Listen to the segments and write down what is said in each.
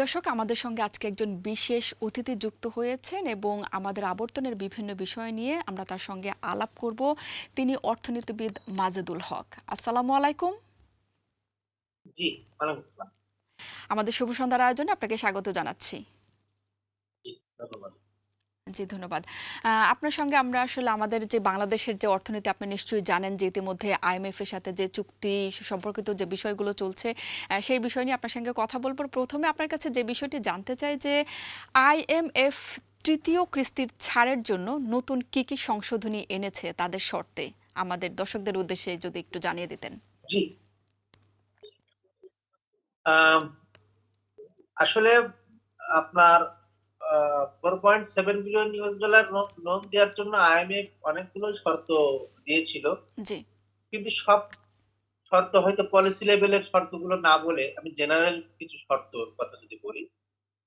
দর্শক আমাদের সঙ্গে আজকে একজন বিশেষ অতিথি যুক্ত হয়েছেন এবং আমাদের আবর্তনের বিভিন্ন বিষয় নিয়ে আমরা তার সঙ্গে আলাপ করব। তিনি অর্থনীতিবিদ মাজেদুল হক। আসসালামু আলাইকুম। জি আমাদের শুভ সন্ধ্যার আয়োজনে আপনাকে স্বাগত জানাচ্ছি। ধন্যবাদ। জি, ধন্যবাদ। আপনার সঙ্গে আমরা আসলে আমাদের যে বাংলাদেশের যে অর্থনীতি, আপনি নিশ্চয়ই জানেন যে ইতিমধ্যে আইএমএফ এর সাথে যে চুক্তি সম্পর্কিত যে বিষয়গুলো চলছে সেই বিষয় নিয়ে আপনার সঙ্গে কথা বলব। প্রথমে আপনার কাছে যে বিষয়টি জানতে চাই যে আইএমএফ তৃতীয় কিস্তির ছাড়ের জন্য নতুন কি কি সংশোধনী এনেছে তাদের শর্তে? আমাদের দর্শকদের উদ্দেশ্যে যদি একটু জানিয়ে দিতেন। জি। আসলে আপনার four point seven billion US dollar loan দেওয়ার জন্য আইএমএফ অনেকগুলো শর্ত দিয়েছিল। জি। কিন্তু সব শর্ত হয়তো পলিসি লেভেলের শর্তগুলো না বলে আমি জেনারেল কিছু শর্ত কথা যদি বলি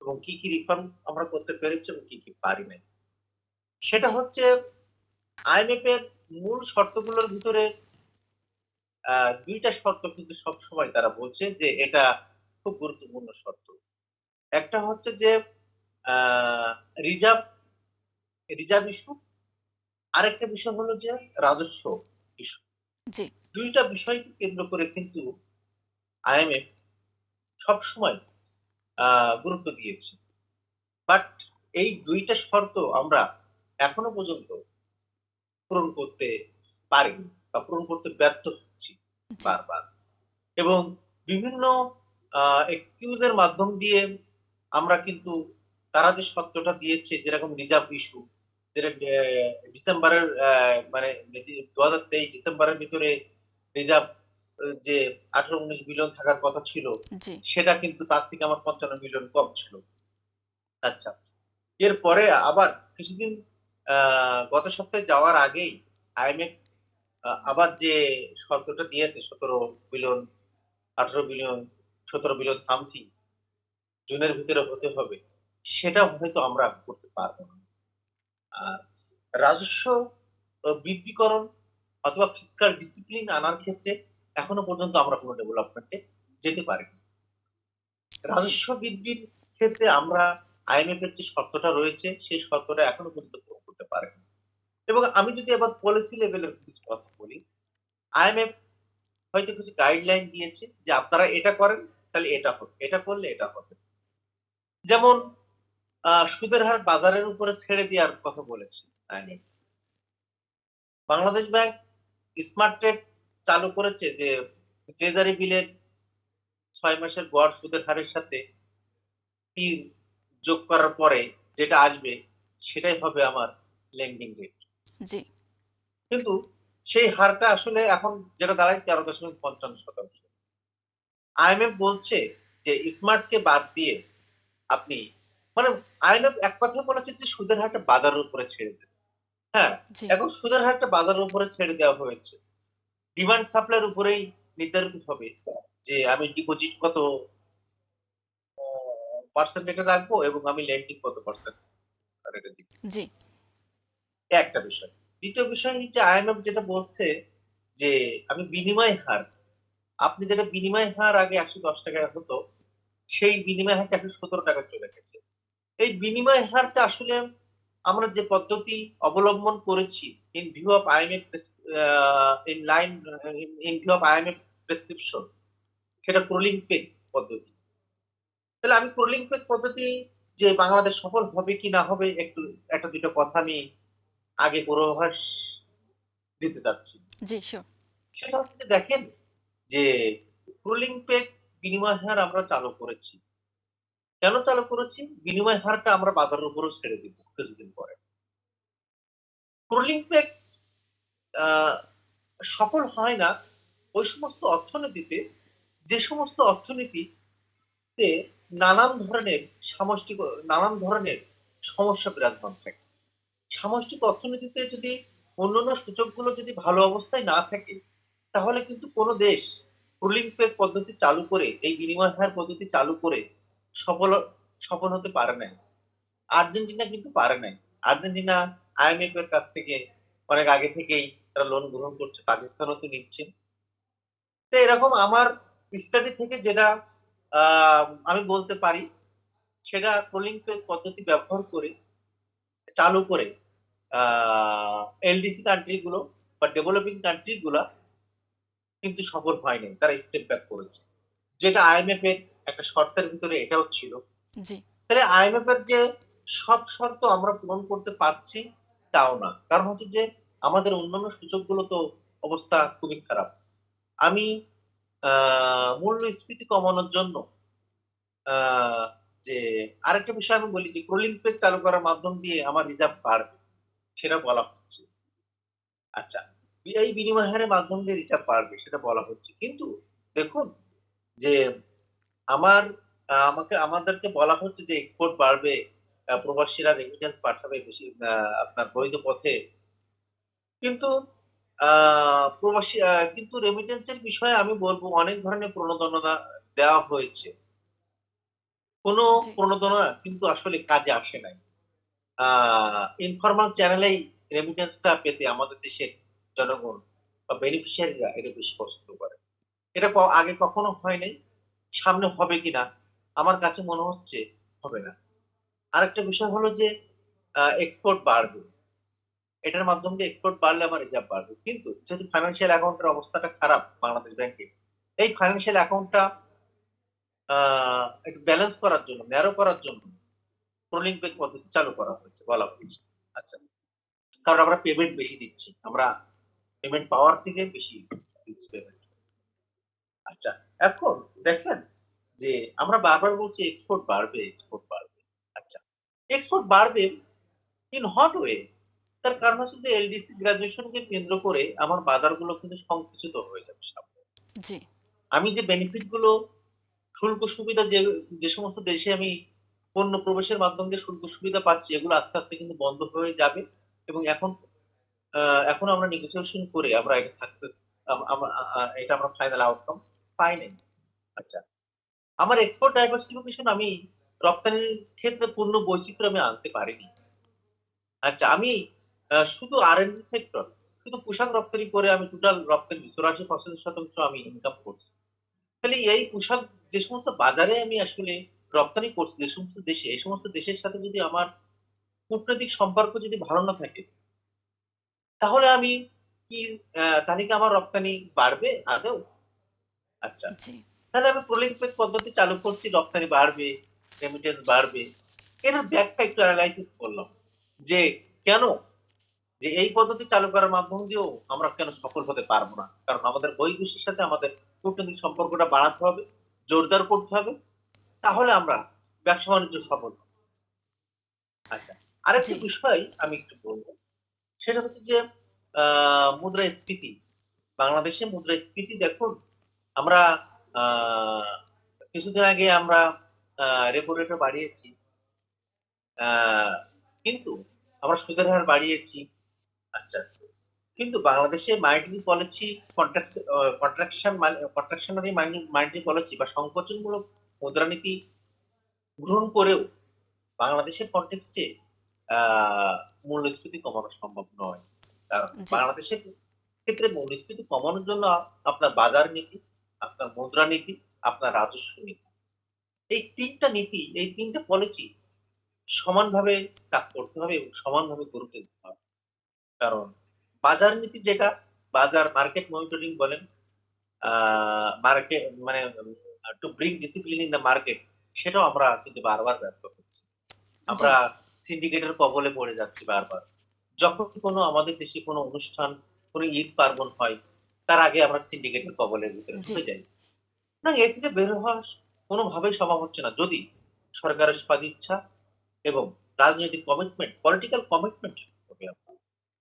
এবং কি কি রিফর্ম আমরা করতে পেরেছি এবং কি কি পারি নাই। সেটা হচ্ছে আইএমএফ এর মূল শর্তগুলোর ভিতরে দুইটা শর্ত কিন্তু সব সময় তারা বলছে যে এটা খুব গুরুত্বপূর্ণ শর্ত। একটা হচ্ছে যে রিজার্ভ রিজার্ভ ইস্যু। আরেকটা বিষয় হলো যে রাজস্ব ইস্যু। জি। দুইটা বিষয়কে কেন্দ্র করে কিন্তু আইএমএফ সবসময় গুরুত্ব দিয়েছে। বাট এই দুইটা শর্ত আমরা এখনও পর্যন্ত পূরণ করতে পারিনি বা পূরণ করতে ব্যর্থ হচ্ছি বারবার। এবং বিভিন্ন এক্সকিউজের মাধ্যম দিয়ে আমরা কিন্তু তারা যে সত্যটা দিয়েছে যেরকম রিজার্ভ ইস্যু যেটা ডিসেম্বরের মানে দু হাজার তেইশ ডিসেম্বরের ভিতরে রিজার্ভ যে আঠারো উনিশ বিলিয়ন থাকার কথা ছিল সেটা কিন্তু তার থেকে আমার পঞ্চান্ন মিলিয়ন কম ছিল। আচ্ছা এরপরে আবার কিছুদিন আহ, গত সপ্তাহে যাওয়ার আগেই আইএমএফ আবার যে শর্তটা দিয়েছে সতেরো বিলিয়ন আঠারো বিলিয়ন সতেরো বিলিয়ন সামথিং জুনের ভিতরে হতে হবে। সেটা হয়তো আমরা করতে পারব না। রাজস্ব বৃদ্ধিকরণ অথবা ফিসকাল ডিসিপ্লিন আনার ক্ষেত্রে এখনও পর্যন্ত আমরা কোনো ডেভেলপমেন্টে যেতে পারিনি। রাজস্ব বৃদ্ধির ক্ষেত্রে আমরা আইএমএফ এর যে শর্তটা রয়েছে, সেই শর্তটা এখনও পর্যন্ত পূরণ করতে পারেনি। এবং আমি যদি আবার পলিসি লেভেলের কিছু কথা বলি আইএমএফ হয়তো কিছু গাইডলাইন দিয়েছে যে আপনারা এটা করেন, তাহলে এটা হবে এটা করলে এটা হবে। যেমন সুদের হার বাজারের উপরে ছেড়ে দেওয়ার কথা বলেছে। বাংলাদেশ ব্যাংক স্মার্ট ট্রেড চালু করেছে যে ট্রেজারি বিলের ছয় মাসের গড় সুদের হারের সাথে তিন যোগ করার পরে যেটা আসবে সেটাই হবে আমার লেন্ডিং রেট জি। কিন্তু সেই হারটা আসলে এখন যেটা দাঁড়ায় তেরো দশমিক পঞ্চান্ন শতাংশ। আইএমএফ বলছে যে স্মার্টকে বাদ দিয়ে আপনি মানে আইএমএফ এক কথা বলেছে যে সুদের হারটা বাজারের উপরে ছেড়ে দেবে। হ্যাঁ? এখন সুদের হারটা বাজারের উপরে ছেড়ে দেওয়া হয়েছে। ডিমান্ড সাপ্লাইয়ের উপরেই নির্ধারিত হবে যে আমি ডিপোজিট কত পার্সেন্ট রেটে রাখব এবং আমি লেন্ডিং কত পার্সেন্ট রেটে দিব। জি। একটা বিষয়। দ্বিতীয় বিষয় হচ্ছে আইএমএফ যেটা বলছে যে আমি বিনিময় হার আপনি যেটা বিনিময় হার আগে একশো দশ টাকা হতো সেই বিনিময় হারটা একশো সতেরো টাকা চলে গেছে। এই বিনিময় হারটা আসলে আমরা যে পদ্ধতি অবলম্বন করেছি in view of IMF in line in view of IMF prescription সেটা ক্রোলিং পেক পদ্ধতি। তাহলে আমি ক্রোলিং পেক পদ্ধতি যে বাংলাদেশ সফল হবে কি না হবে একটু একটা দুটো কথা আমি আগে পূর্বাভাস দিতে চাচ্ছি। সেটা হচ্ছে দেখেন যে ক্রোলিং পেক বিনিময় হার আমরা চালু করেছি। কেন চালু করেছি? বিনিময় হারটা আমরা বাজারের উপরও ছেড়ে দিব কিছুদিন পরে। পেক সফল হয় না ওই সমস্ত অর্থনীতিতে, যে সমস্ত অর্থনীতিতে নানান ধরনের সামষ্টিক, নানান ধরনের সমস্যা বিরাজমান থাকে। সামষ্টিক অর্থনীতিতে যদি অন্যান্য সূচকগুলো যদি ভালো অবস্থায় না থাকে, তাহলে কিন্তু কোনো দেশ রুলিং পদ্ধতি চালু করে, এই বিনিময় হার পদ্ধতি চালু করে সফল সফল হতে পারে নাই। আর্জেন্টিনা কিন্তু পারে নাই। আর্জেন্টিনা আইএমএফ এর কাছ থেকে অনেক আগে থেকেই তারা লোন গ্রহণ করছে, পাকিস্তানও তো নিচ্ছে। তো এরকম আমার স্টাডি থেকে যেটা আমি বলতে পারি, সেটা ট্রোলিং পদ্ধতি ব্যবহার করে, চালু করে এলডিসি কান্ট্রি গুলো বা ডেভেলপিং কান্ট্রি গুলা কিন্তু সফল হয়নি তারা স্টেপ ব্যাক করেছে। যেটা আইএমএফ এর একটা শর্তের ভিতরে এটাও ছিল। তাহলে আইএমএফ এর যে সব শর্ত আমরা পূরণ করতে পারছি তাও না। কারণ হচ্ছে যে আমাদের অন্যান্য সূচকগুলো তো অবস্থা খুবই খারাপ। আমি আহ, মূল্যস্ফীতি কমানোর জন্য যে আরেকটা বিষয় আমি বলি যে ক্রোলিং পেজ চালু করার মাধ্যম দিয়ে আমার রিজার্ভ বাড়বে সেটা বলা হচ্ছে। আচ্ছা এই বিনিময় হারের মাধ্যম দিয়ে রিজার্ভ বাড়বে সেটা বলা হচ্ছে। কিন্তু দেখুন যে আমার আমাকে আমাদেরকে বলা হচ্ছে যে এক্সপোর্ট বাড়বে প্রবাসীরা রেমিটেন্স পাঠাবে বেশি আপনার বৈধ পথে। কিন্তু প্রবাসী কিন্তু রেমিটেন্সের বিষয়ে আমি বলব অনেক ধরনের প্রণোদনা দেওয়া হয়েছে। কোনো প্রণোদনা কিন্তু আসলে কাজে আসে নাই। ইনফরমাল চ্যানেলেই রেমিটেন্সটা পেতে আমাদের দেশের জনগণ বা বেনিফিশিয়ারিরা এটা বেশি পছন্দ করে। এটা আগে কখনো হয় নাই সামনে হবে কিনা, আমার কাছে মনে হচ্ছে হবে না। আরেকটা বিষয় হলো যে এক্সপোর্ট বাড়বে। এটার মাধ্যমে এক্সপোর্ট বাড়লে আমার রিজার্ভ বাড়বে। কিন্তু যেহেতু ফাইন্যান্সিয়াল অ্যাকাউন্টের অবস্থাটা খারাপ বাংলাদেশ ব্যাংকে এই ফাইন্যান্সিয়াল অ্যাকাউন্টটা একটু ব্যালেন্স করার জন্য ন্যারো করার জন্য ট্রোলিং পেক পদ্ধতি চালু করা হয়েছে, বলা হয়েছে। আচ্ছা কারণ আমরা পেমেন্ট বেশি দিচ্ছি, আমরা পেমেন্ট পাওয়ার থেকে বেশি দিচ্ছি পেমেন্ট আচ্ছা এখন দেখেন যে আমরা বারবার বলছি এক্সপোর্ট বাড়বে এক্সপোর্ট বাড়বে। আচ্ছা এক্সপোর্ট বাড়বে ইন হট ওয়ে তার কারণ হচ্ছে যে এলডিসি গ্রাজুয়েশনকে কেন্দ্র করে আমার বাজারগুলো কিন্তু সংকুচিত হয়ে যাবে সামনে। জি। আমি যে বেনিফিটগুলো শুল্ক সুবিধা যে যে সমস্ত দেশে আমি পণ্য প্রবেশের মাধ্যম দিয়ে শুল্ক সুবিধা পাচ্ছি এগুলো আস্তে আস্তে কিন্তু বন্ধ হয়ে যাবে এবং এখন এখন আমরা নেগোসিয়েশন করে আমরা এটা সাকসেস এটা আমরা ফাইনাল আউটকাম আচ্ছা। আমার এক্সপোর্ট ডাইভার্সিফিকেশন আমি রপ্তানির ক্ষেত্রে পূর্ণ বৈচিত্র্য আমি আনতে পারিনি। আচ্ছা আমি শুধু আর সেক্টর শুধু পোশাক রপ্তানি করে আমি টোটাল রপ্তানি চৌরাশি পঁচাশি শতাংশ আমি ইনকাম করছি। তাহলে এই পোশাক যে সমস্ত বাজারে আমি আসলে রপ্তানি করছি, যে সমস্ত দেশে, এই সমস্ত দেশের সাথে যদি আমার কূটনৈতিক সম্পর্ক যদি ভালো না থাকে, তাহলে আমি কি তাহলে কি আমার রপ্তানি বাড়বে আদৌ? আচ্ছা। জি। তাহলে আমি প্রলিম্পিক পদ্ধতি চালু করছি রপ্তানি বাড়বে রেমিটেন্স বাড়বে। এটার ব্যাখ্যা একটু অ্যানালাইসিস করলাম। যে কেন? যে এই পদ্ধতি চালু করার মাধ্যম দিয়েও আমরা কেন সফল হতে পারব না? কারণ আমাদের বহির্বিশ্বের সাথে আমাদের কূটনৈতিক সম্পর্কটা বাড়াতে হবে জোরদার করতে হবে তাহলে আমরা ব্যবসা বাণিজ্য সফল হব। আচ্ছা আরেকটা। বিষয় আমি একটু বলব। সেটা হচ্ছে যে আহ, মুদ্রাস্ফীতি। বাংলাদেশে মুদ্রাস্ফীতি দেখুন আমরা আহ, কিছুদিন আগে আমরা রেপো রেটও বাড়িয়েছি। কিন্তু আমরা সুদের হার বাড়িয়েছি। আচ্ছা কিন্তু বাংলাদেশে monetary policy contraction contractionary monetary policy বা সংকোচনমূলক মুদ্রানীতি গ্রহণ করেও বাংলাদেশের কন্টেক্সটে মূল্যস্ফীতি কমানো সম্ভব নয়। কারণ বাংলাদেশের ক্ষেত্রে মূল্যস্ফীতি কমানোর জন্য আপনার বাজার নীতি আপনার মুদ্রা নীতি আপনার রাজস্ব নীতি। এই তিনটা নীতি এই তিনটা পলিসি সমানভাবে কাজ করতে হবে এবং সমানভাবে গুরুত্ব দিতে হবে। কারণ বাজার নীতি যেটা বাজার মার্কেট মনিটরিং বলেন মার্কেট মানে to bring discipline in the market সেটাও আমরা কিন্তু বারবার ব্যর্থ হচ্ছি আমরা সিন্ডিকেটের কবলে পড়ে যাচ্ছি বারবার। যখন কোনো আমাদের দেশে কোনো অনুষ্ঠান কোনো ঈদ পার্বণ হয় তার আগে আমরা সিন্ডিকেটের কবলের ভিতরে। ঢুকে যাই। না এ থেকে বের হওয়া কোনোভাবেই সম্ভব হচ্ছে না। যদি সরকারের সদিচ্ছা এবং রাজনৈতিক কমিটমেন্ট পলিটিক্যাল কমিটমেন্ট হবে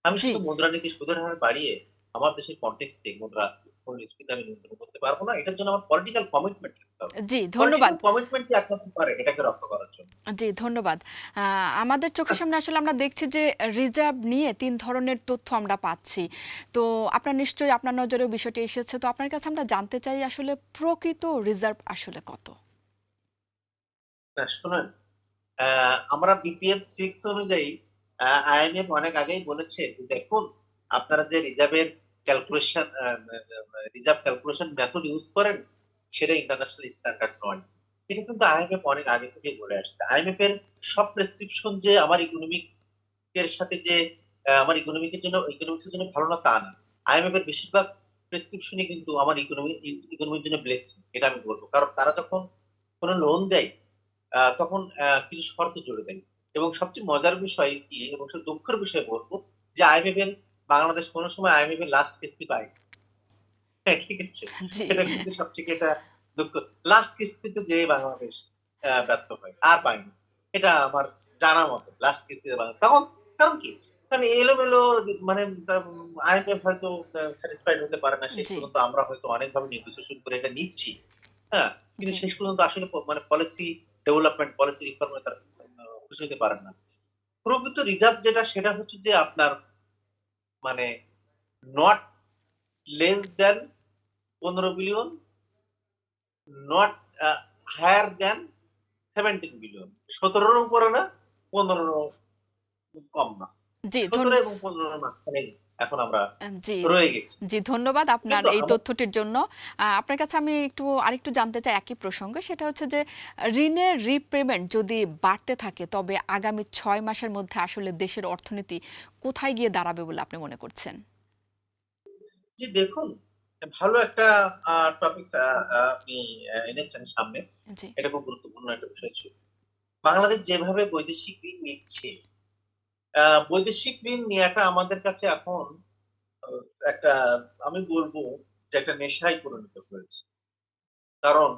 আমি শুধু মুদ্রানীতি সুদের হার বাড়িয়ে আমার দেশের কন্টেক্সটে মুদ্রা মূল্যস্ফীতি আমি নিয়ন্ত্রণ করতে পারব না। এটার জন্য আমার পলিটিক্যাল কমিটমেন্ট জি ধন্যবাদ। কমিটমেন্ট একমাত্র পারে এটাকে রক্ষা করার জন্য? জি ধন্যবাদ। আমাদের চোখের সামনে আসলে আমরা দেখছি যে রিজার্ভ নিয়ে তিন ধরনের তথ্য আমরা পাচ্ছি। তো আপনার নিশ্চয়ই আপনার নজরেও বিষয়টি এসেছে। তো আপনার কাছে আমরা জানতে চাই আসলে প্রকৃত রিজার্ভ আসলে কত? শুনুন আমরা বিপিএল সিক্স অনুযায়ী আইএমএফ অনেক আগেই বলেছে দেখুন আপনারা যে রিজার্ভের calculation reserve calculation method use করেন সেটা ইন্টারন্যাশনাল স্ট্যান্ডার্ড নয়। এটা কিন্তু আইএমএফ অনেক আগে থেকে বলে আসছে। আইএমএফ এর সব প্রেসক্রিপশন যে আমার ইকোনমিক এর সাথে যে আমার ইকোনমিকের জন্য ইকোনমিক্সের জন্য ভালো না, তা না। আইএমএফ এর বেশিরভাগ প্রেসক্রিপশনই কিন্তু আমার ইকোনমি ইকোনমির জন্য ব্লেসিং এটা আমি বলব। কারণ তারা যখন কোনো লোন দেয় তখন কিছু শর্ত জুড়ে দেয়। এবং সবচেয়ে মজার বিষয় কি, এবং সব দুঃখের বিষয় বলব, যে আইএমএফ এর বাংলাদেশ কোনো সময় আইএমএফ এর লাস্ট কিস্তি পায় ঠিক এটা কিন্তু সবথেকে এটা দুঃখ। লাস্ট কিস্তিতে যে বাংলাদেশ ব্যর্থ হয় আর পায়নি। এটা আমার জানা মতো লাস্ট কিস্তিতে বাংলাদেশ। তখন কারণ কি? কারণ এলোমেলো মানে আইএমএফ হয়তো স্যাটিসফাইড হতে পারে না শেষ পর্যন্ত আমরা হয়তো অনেকভাবে নেগোসিয়েশন করে এটা নিচ্ছি হ্যাঁ? কিন্তু শেষ পর্যন্ত আসলে মানে পলিসি ডেভেলপমেন্ট পলিসি রিফর্মে তারা খুশি হতে পারেন না। প্রকৃত রিজার্ভ যেটা সেটা হচ্ছে যে আপনার মানে নট লেস দেন পনেরো billion not higher than seventeen billion সতেরোর উপরে না পনেরো কম না। জি সতেরো ধন্য- এবং পনেরোর মাঝখানে এখন আমরা জি রয়ে গেছি। জি ধন্যবাদ আপনার এই তথ্যটির জন্য। আপনার কাছে আমি একটু আরেকটু জানতে চাই একই প্রসঙ্গে সেটা হচ্ছে যে ঋণের রিপেমেন্ট যদি বাড়তে থাকে তবে আগামী ছয় মাসের মধ্যে আসলে দেশের অর্থনীতি কোথায় গিয়ে দাঁড়াবে বলে আপনি মনে করছেন? জি দেখুন ভালো একটা টপিক আপনি এনেছেন সামনে এটা খুব গুরুত্বপূর্ণ একটা বিষয় ছিল। বাংলাদেশ যেভাবে বৈদেশিক ঋণ নিচ্ছে বৈদেশিক ঋণ নেওয়াটা আমাদের কাছে এখন একটা আমি বলব যে একটা নেশায় পরিণত হয়েছে। কারণ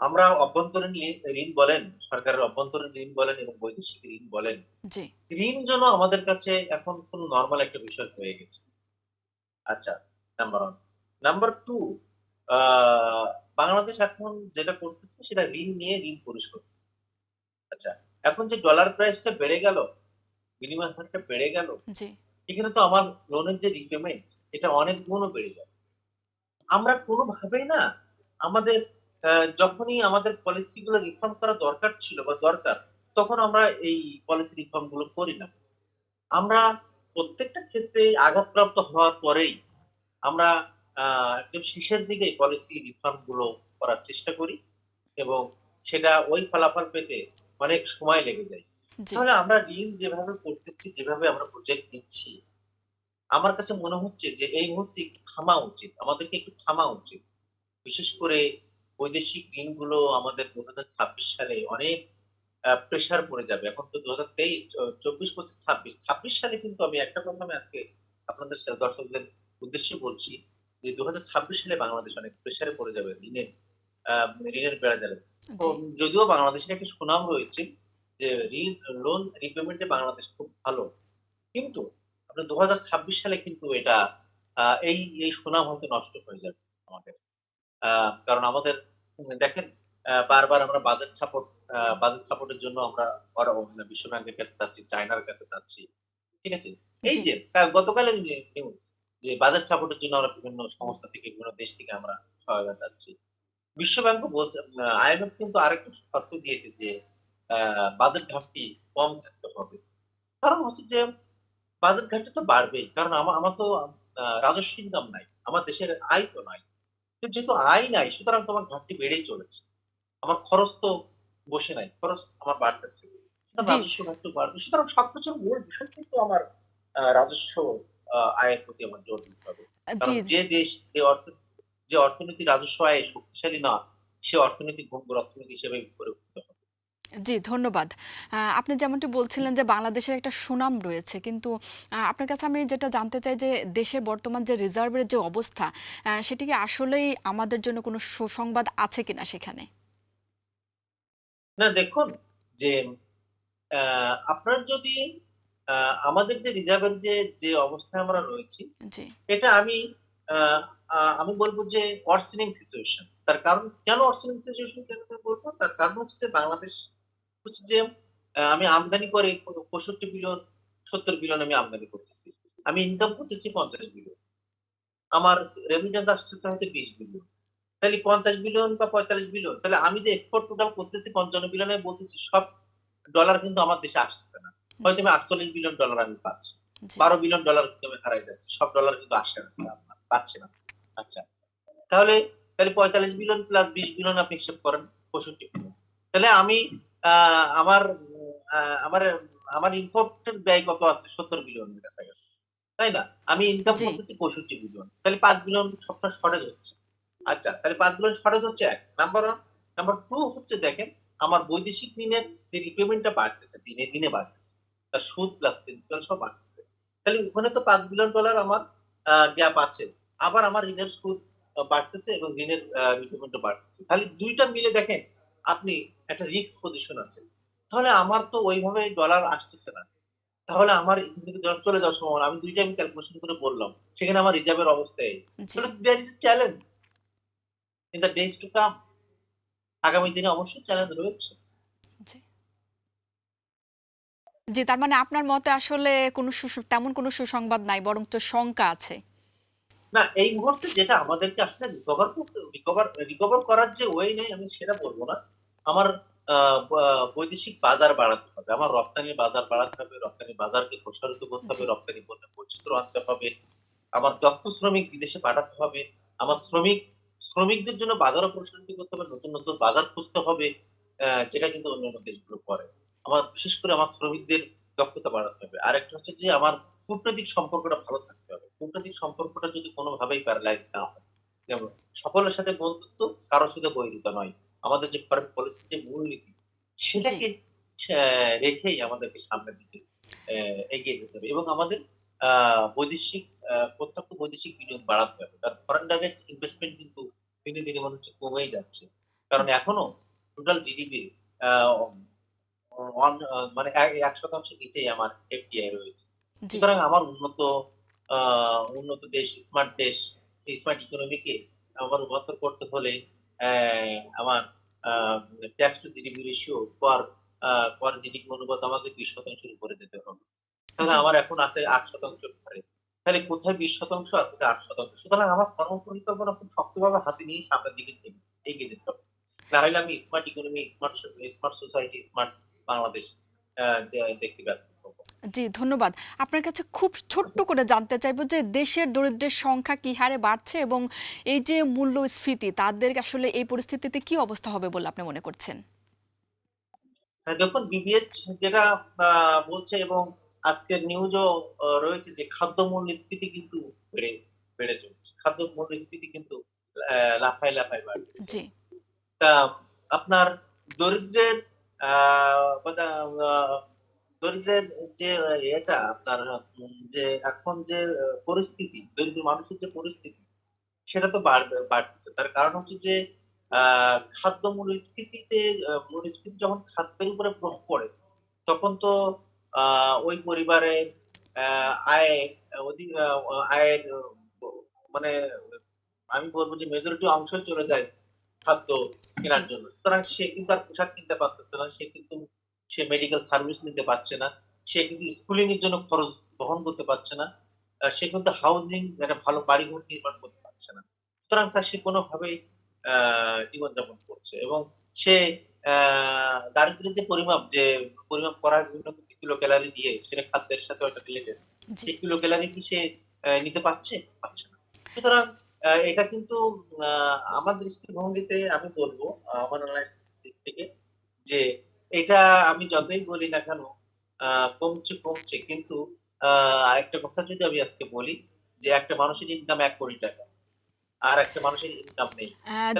আমরা অভ্যন্তরীণ ঋণ বলেন সরকারের অভ্যন্তরীণ ঋণ বলেন এবং বৈদেশিক ঋণ বলেন ঋণ যেন আমাদের কাছে এখন কোন নর্মাল একটা বিষয় হয়ে গেছে। আচ্ছা number one number two Bangladesh এখন যেটা করতেছে সেটা ঋণ নিয়ে ঋণ পরিশোধ। আচ্ছা এখন যে ডলার প্রাইসটা বেড়ে গেল বিনিময় হারটা বেড়ে গেল এখানে তো আমার লোনের যে রিপেমেন্ট এটা অনেক গুণও বেড়ে যায়। আমরা কোনোভাবেই না আমাদের যখনই আমাদের পলিসি গুলো রিফর্ম করা দরকার ছিল বা দরকার তখন আমরা এই পলিসি রিফর্মগুলো করি না। আমরা প্রত্যেকটা ক্ষেত্রে আঘাতপ্রাপ্ত হওয়ার পরেই আমরা একদম শেষের দিকে পলিসি রিফর্মগুলো করার চেষ্টা করি এবং সেটা ওই ফলাফল পেতে অনেক সময় লেগে যায়। তাহলে আমরা ঋণ যেভাবে করতেছি যেভাবে আমরা প্রজেক্ট নিচ্ছি আমার কাছে মনে হচ্ছে যে এই মুহূর্তে একটু থামা উচিত আমাদেরকে একটু থামা উচিত। বিশেষ করে বৈদেশিক ঋণগুলো আমাদের দু ছাব্বিশ সালে অনেক প্রেশার পড়ে যাবে। এখন তো দু হাজার তেইশ চব্বিশ পঁচিশ ছাব্বিশ ছাব্বিশ সালে কিন্তু আমি একটা কথা আমি আজকে আপনাদের দর্শকদের উদ্দেশ্যে বলছি যে দু ছাব্বিশ সালে বাংলাদেশ অনেক প্রেশারে পড়ে যাবে ঋণের ঋণের বেড়া যাবে। যদিও বাংলাদেশের একটা সুনাম রয়েছে যে ঋণ লোন রিপেমেন্টে বাংলাদেশ খুব ভালো কিন্তু আপনার দু সালে কিন্তু এটা এই এই সুনাম হয়তো নষ্ট হয়ে যাবে আমাদের। আহ, কারণ আমাদের দেখেন আহ, বারবার আমরা বাজেট সাপোর্ট বাজেট সাপোর্টের জন্য আমরা ওরা বিশ্ব ব্যাংকের কাছে চাচ্ছি চায়নার কাছে চাচ্ছি ঠিক আছে? এই যে গতকালের নিউজ যে বাজেট সাপোর্টের জন্য আমরা বিভিন্ন সংস্থা থেকে বিভিন্ন দেশ থেকে আমরা সহায়তা চাচ্ছি। বিশ্ব ব্যাংক বলছে আইএমএফ কিন্তু আরেকটা শর্ত দিয়েছে যে বাজেট ঘাটতি কম থাকতে হবে। কারণ হচ্ছে যে বাজেট ঘাটতি তো বাড়বেই। কারণ আমার আমার তো রাজস্ব ইনকাম নাই আমার দেশের আয় তো নাই। যেহেতু আয় নাই সুতরাং তোমার ঘাটতি বেড়েই চলেছে। আমার খরচ তো বসে নাই খরচ আমার বাড়তেছে। রাজস্ব ঘাটতি বাড়বে। সুতরাং সবকিছুর মূল বিষয় কিন্তু আমার রাজস্ব আয়ের প্রতি আমার জোর দিতে হবে। কারণ যে দেশ যে অর্থ যে অর্থনীতি রাজস্ব আয়ে শক্তিশালী না সে অর্থনীতি ভঙ্গুর অর্থনীতি হিসেবে গড়ে উঠতে হবে। জি ধন্যবাদ। আপনি যেমনটি বলছিলেন যে বাংলাদেশের একটা সুনাম রয়েছে কিন্তু আপনার কাছে আমি যেটা জানতে চাই যে দেশের বর্তমান যে রিজার্ভের যে অবস্থা সেটি কি আসলেই আমাদের জন্য কোনো সুসংবাদ আছে কিনা সেখানে? না দেখুন যে আপনার যদি আমাদের যে রিজার্ভের যে যে অবস্থায় আমরা রয়েছি এটা আমি আমি বলব যে অর্সিনিং সিচুয়েশন তার কারণ কেন অর্সিনিং সিচুয়েশন কেন আমি বলব? তার কারণ হচ্ছে যে বাংলাদেশ হচ্ছে যে আমি আমদানি করে পঁয়ষট্টি বিলিয়ন সত্তর বিলিয়ন আমি আমদানি করতেছি। আমি ইনকাম করতেছি পঞ্চাশ বিলিয়ন। আমার রেমিটেন্স আসতেছে হয়তো বিশ বিলিয়ন। তাহলে পঞ্চাশ বিলিয়ন বা পঁয়তাল্লিশ বিলিয়ন তাহলে আমি যে এক্সপোর্ট টোটাল করতেছি পঞ্চান্ন বিলিয়নে বলতেছি সব ডলার কিন্তু আমার দেশে আসতেছে না। হয়তো আমি আটচল্লিশ বিলিয়ন ডলার আমি পাচ্ছি। বারো বিলিয়ন ডলার কিন্তু আমি হারাই যাচ্ছি। সব ডলার কিন্তু আসে না। পাচ্ছি না। আচ্ছা। তাহলে তাহলে পঁয়তাল্লিশ বিলিয়ন প্লাস বিশ বিলিয়ন আপনি হিসেব করেন পঁয়ষট্টি তাহলে আমি আমার আমার আমার ইম্পোর্টের ব্যয় কত আছে? সত্তর বিলিয়নের কাছাকাছি। তাই না? আমি ইনকাম করতেছি পঁয়ষট্টি বিলিয়ন তাহলে পাঁচ বিলিয়ন সবটা শর্টেজ হচ্ছে। আচ্ছা তাহলে পাঁচ বিলিয়ন শর্টেজ হচ্ছে এক। নাম্বার ওয়ান নাম্বার টু হচ্ছে দেখেন আমার বৈদেশিক ঋণের যে রিপেমেন্টটা বাড়তেছে দিনে দিনে বাড়তেছে। তার সুদ প্লাস প্রিন্সিপাল সব বাড়তেছে। তাহলে ওখানে তো পাঁচ বিলিয়ন ডলার আমার গ্যাপ আছে। আবার আমার ঋণের সুদ বাড়তেছে এবং ঋণের রিপেমেন্টও বাড়তেছে। তাহলে দুইটা মিলে দেখেন আপনি একটা রিস্ক পজিশন আছে তাহলে আমার তো ওইভাবে ডলার আসতেছে না। তাহলে আমার এখান থেকে ডলার চলে যাওয়ার সময় আমি দুইটা আমি ক্যালকুলেশন করে বললাম সেখানে আমার রিজার্ভের অবস্থা এই। তাহলে there is challenge in the days to come আগামী দিনে অবশ্যই চ্যালেঞ্জ রয়েছে জি জি তার মানে আপনার মতে আসলে কোনো তেমন কোনো সুসংবাদ নাই বরং তো শঙ্কা আছে? না এই মুহূর্তে যেটা আমাদেরকে আসলে রিকভার করতে রিকভার রিকভার করার যে ওয়ে নেই আমি সেটা বলব না। আমার বৈদেশিক বাজার বাড়াতে হবে আমার রপ্তানি বাজার বাড়াতে হবে রপ্তানি বাজারকে প্রসারিত করতে হবে রপ্তানি পণ্যে বৈচিত্র্য আনতে হবে আমার দক্ষ শ্রমিক বিদেশে পাঠাতে হবে আমার শ্রমিক শ্রমিকদের জন্য বাজারও প্রসারিত করতে হবে নতুন নতুন বাজার খুঁজতে হবে যেটা কিন্তু অন্যান্য দেশগুলো করে। আমার বিশেষ করে আমার শ্রমিকদের দক্ষতা বাড়াতে হবে। আরেকটা হচ্ছে যে আমার কূটনৈতিক সম্পর্কটা ভালো থাকতে হবে। কূটনৈতিক সম্পর্কটা যদি কোনোভাবেই প্যারালাইজ না হয় যেমন সকলের সাথে বন্ধুত্ব কারোর সাথে বৈরিতা নয়। আমাদের যে ফরেন পলিসির যে মূলনীতি সেটাকে রেখেই আমাদেরকে সামনের দিকে এগিয়ে যেতে হবে এবং আমাদের আহ, বৈদেশিক প্রত্যক্ষ বৈদেশিক বিনিয়োগ বাড়াতে হবে। কারণ ফরেন ডাইরেক্ট ইনভেস্টমেন্ট কিন্তু দিনে দিনে মনে হচ্ছে কমেই যাচ্ছে। কারণ এখনও টোটাল জিডিপি মানে এক- শতাংশের নিচেই আমার এফডিআই রয়েছে। সুতরাং আমার উন্নত উন্নত দেশ স্মার্ট দেশ স্মার্ট ইকোনমিকে আমার রূপান্তর করতে হলে আমার ট্যাক্স টু জিডিপি রেশিও কর কর জিডিপি অনুপাত আমাকে বিশ শতাংশের উপরে যেতে হবে। তাহলে আমার এখন আছে আট শতাংশ ঘরে তাহলে কোথায় বিশ শতাংশ আর কোথায় আট শতাংশ? সুতরাং আমার কর্ম পরিকল্পনা খুব শক্তভাবে হাতে নিয়ে সামনের দিকে এগিয়ে যেতে হবে। না হলে আমি smart economy smart smart society smart Bangladesh দেখতে হব। জি ধন্যবাদ। আপনার কাছে খুব ছোট্ট করে জানতে চাইব যে দেশের দরিদ্রের সংখ্যা কি হারে বাড়ছে এবং এই যে মূল্যস্ফীতি তাদের আসলে এই পরিস্থিতিতে কি অবস্থা হবে বলে আপনি মনে করছেন? হ্যাঁ, দেখুন বিবিএস যেটা বলছে এবং আজকের নিউজও রয়েছে যে খাদ্য মূল্যস্ফীতি কিন্তু বেড়ে বেড়ে চলছে। খাদ্য মূল্যস্ফীতি কিন্তু লাফায় লাফায় বাড়ছে। জি। তা আপনার দরিদ্রের দরিদ্রের যে এটা, আপনার যে এখন যে পরিস্থিতি, দরিদ্র মানুষের যে পরিস্থিতি, সেটা তো বাড়তেছে। তার কারণ হচ্ছে যে খাদ্য মূল্যস্ফীতিতে মূল্যস্ফীতি যখন খাদ্যের উপরে প্রভাব পড়ে, তখন তো ওই পরিবারের আয় আয়ের মানে আমি বলব যে মেজরিটি অংশ চলে যায়। খাদ্য কেনার জন্য। সুতরাং সে কিন্তু আর পোশাক কিনতে পারতেছে না সে কিন্তু সে মেডিকেল সার্ভিস নিতে পারছে না সে কিন্তু স্কুলিং এর জন্য খরচ বহন করতে পারছে না আহ, সে কিন্তু হাউজিং একটা ভালো বাড়িঘর নির্মাণ করতে পারছে না। সুতরাং তার সে কোনোভাবেই জীবনযাপন করছে এবং সে আহ, দারিদ্র্যের যে পরিমাপ যে পরিমাপ করার বিভিন্ন কিলো ক্যালারি দিয়ে সেটা খাদ্যের সাথে একটা রিলেটেড সেই কিলো ক্যালারি কি সে নিতে পারছে? পারছে না। সুতরাং এটা কিন্তু আমার দৃষ্টিভঙ্গিতে আমি বলব আমার দিক থেকে, যে এটা আমি যতই বলি না কেন কমছে কমছে। কিন্তু একটা কথা যদি আমি আজকে বলি, যে একটা মানুষের ইনকাম এক কোটি টাকা। আর একটা মানুষের ইনকাম নেই।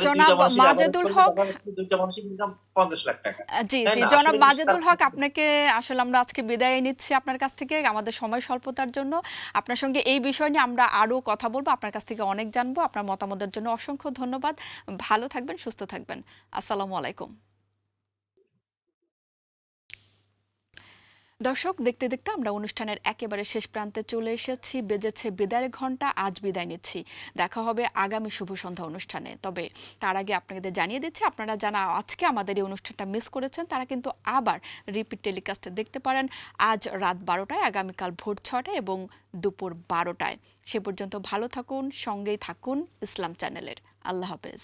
জনাব মাজেদুল হক দুইটা মানুষের ইনকাম পঞ্চাশ লাখ টাকা। জি জি জনাব মাজেদুল হক আপনাকে আসলে আমরা আজকে বিদায় নিচ্ছি আপনার কাছ থেকে আমাদের সময় স্বল্পতার জন্য। আপনার সঙ্গে এই বিষয় নিয়ে আমরা আরও কথা বলব আপনার কাছ থেকে অনেক জানব। আপনার মতামতের জন্য অসংখ্য ধন্যবাদ। ভালো থাকবেন সুস্থ থাকবেন। আসসালামু আলাইকুম। দর্শক, দেখতে দেখতে আমরা অনুষ্ঠানের একেবারে শেষ প্রান্তে চলে এসেছি। বেজেছে বিদায়ের ঘণ্টা আজ বিদায় নিচ্ছি। দেখা হবে আগামী শুভ সন্ধ্যা অনুষ্ঠানে। তবে তার আগে আপনাদের জানিয়ে দিচ্ছি, আপনারা যারা আজকে আমাদের এই অনুষ্ঠানটা মিস করেছেন, তারা কিন্তু আবার রিপিট টেলিকাস্ট দেখতে পারেন আজ রাত বারোটায়, আগামীকাল ভোর ছটায় এবং দুপুর বারোটায়। সে পর্যন্ত ভালো থাকুন, সঙ্গেই থাকুন ইসলাম চ্যানেলের। আল্লাহ হাফেজ।